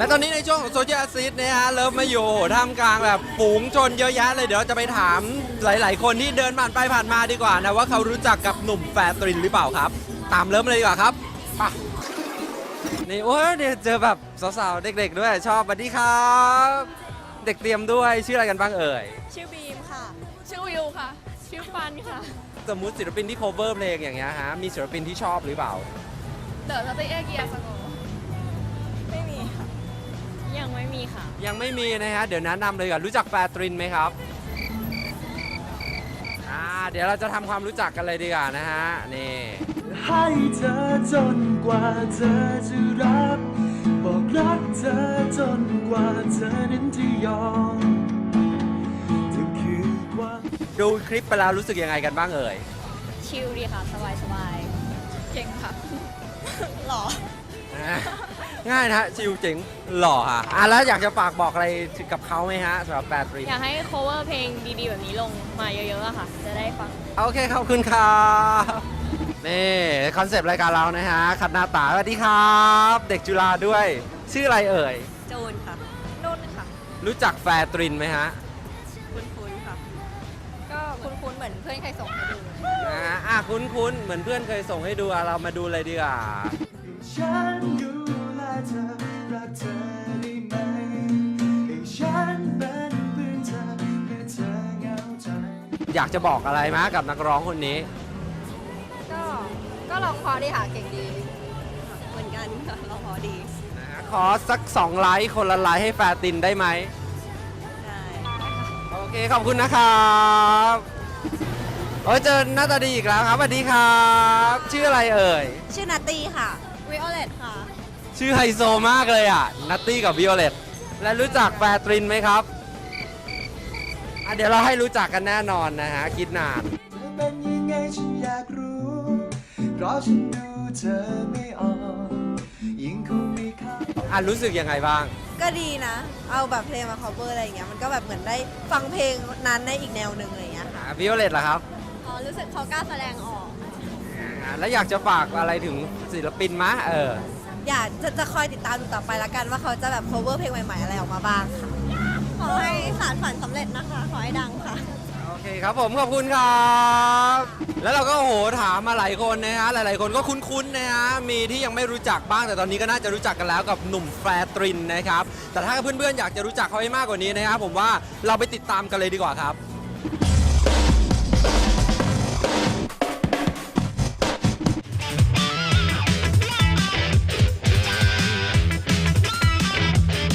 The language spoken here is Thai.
และตอนนี้ในช่วงของโซเชียลซิสเนี่ยฮะเริ่มมาอยู่ท่ามกลางแบบฝูงชนเยอะแยะเลยเดี๋ยวเราจะไปถามหลาย ๆ คนที่เดินผ่านไปผ่านมาดีกว่านะว่าเขารู้จักกับหนุ่มแฟร์ตรินหรือเปล่าครับ ตามเริ่มเลยดีกว่าครับไปนี่โอ้ยเนี่ยเจอแบบสาว ๆ เด็ก ๆ ด้วยชอบสวัสดีครับ เด็กเตรียมด้วยชื่ออะไรกันบ้างเอ่ย ชื่อบีมค่ะ ชื่อวิวค่ะ ชื่อฟันค่ะ สมมุติศิลปินที่ cover เพลงอย่างเงี้ยฮะมีศิลปินที่ชอบหรือเปล่า เดอะสเตเอเกียสโกไม่มีค่ะ ยังไม่มีค่ะ ยังไม่มีนะฮะ เดี๋ยวแนะนำเลยก่อนรู้จักแฟร์ตรินไหมครับ อ่า เดี๋ยวเราจะทำความรู้จักกันเลยดีกว่านะฮะ นี่ ให้เธอจนกว่าเธอจะรักบอกรักเธอจนกว่าเธอนั้นจะยอมเธอคือความ ดูคลิปไปแล้วรู้สึกยังไงกันบ้างเอ่ย ชิลดีค่ะ สบายสบายเก่งค่ะหรออะ ง่ายนะฮะชิวเจ๋งหล่อฮะอะแล้วอยากจะฝากบอกอะไรกับเขาไหมฮะสำหรับแฟร์ตรินอยากให้ cover เพลงดีๆ แบบนี้ลงมาเยอะๆอะค่ะ จะได้ฟัง โอเคขอบคุณครับนี่คอนเซปต์รายการเรานะฮะขัดหน้าตาสวัสดีครับ เด็กจุฬาด้วย ชื่ออะไรเอ่ย โจนค่ะนุ่นค่ะ รู้จักแฟร์ตรินไหมฮะคุ้นคุ้นๆค่ะ ก็คุ้นคุ้นๆเหมือนเพื่อนใครส่งให้ดูนะฮะอะคุ้นๆเหมือนเพื่อนเคยส่งให้ดูอะเรามาดูเลยดีกว่า ฉันดูแล เธอรักเธอได้ไหมให้ฉันเป็นเพื่อนเธอเมื่อเธอเหงาใจ อยากจะบอกอะไรมากับนักร้องคนนี้ ก็ก็ลองพอดีค่ะเก่งดีเหมือนกันค่ะลองพอดีนะฮะขอสัก 2 ไลค์คนละไลค์ให้แฟร์ตินได้ไหม ได้ โอเค ขอบคุณนะครับโอ้ยเจอหน้าตาดีอีกแล้วครับสวัสดีครับ ชื่ออะไรเอ่ย ชื่อนาตีค่ะวิโอเลตค่ะ ชื่อไฮโซมากเลยอะ นัตตี้กับวิโอเลตและรู้จักแฟร์ตรินไหมครับอะเดี๋ยวเราให้รู้จักกันแน่นอนนะฮะ คิดนาน เธอเป็นยังไงฉันอยากรู้ เพราะฉันดูเธอไม่ออกยิ่งคงมีค่าอะรู้สึกยังไงบ้าง ก็ดีนะ เอาแบบเพลงมา cover อะไรอย่างเงี้ย มันก็แบบเหมือนได้ฟังเพลงนั้นในอีกแนวหนึ่งอะไรอย่างเงี้ยค่ะ วิโอเลตล่ะครับอ๋อรู้สึกเขากล้าแสดงออก อ่าแล้วอยากจะฝากอะไรถึงศิลปินมะเออ อยากจะจะคอยติดตามดูต่อไปละกันว่าเขาจะแบบ cover เพลงใหม่ๆอะไรออกมาบ้างค่ะ ขอให้สารฝันสำเร็จนะคะ ขอให้ดังค่ะ โอเคครับผมขอบคุณครับ แล้วเราก็โอ้โหถามมาหลายคนนะฮะหลายๆ คนก็คุ้นๆนะฮะมีที่ยังไม่รู้จักบ้างแต่ตอนนี้ก็น่าจะรู้จักกันแล้วกับหนุ่มแฟร์ตรินนะครับแต่ถ้าเพื่อนๆอยากจะรู้จักเขาให้มากกว่านี้นะครับผมว่าเราไปติดตามกันเลยดีกว่าครับ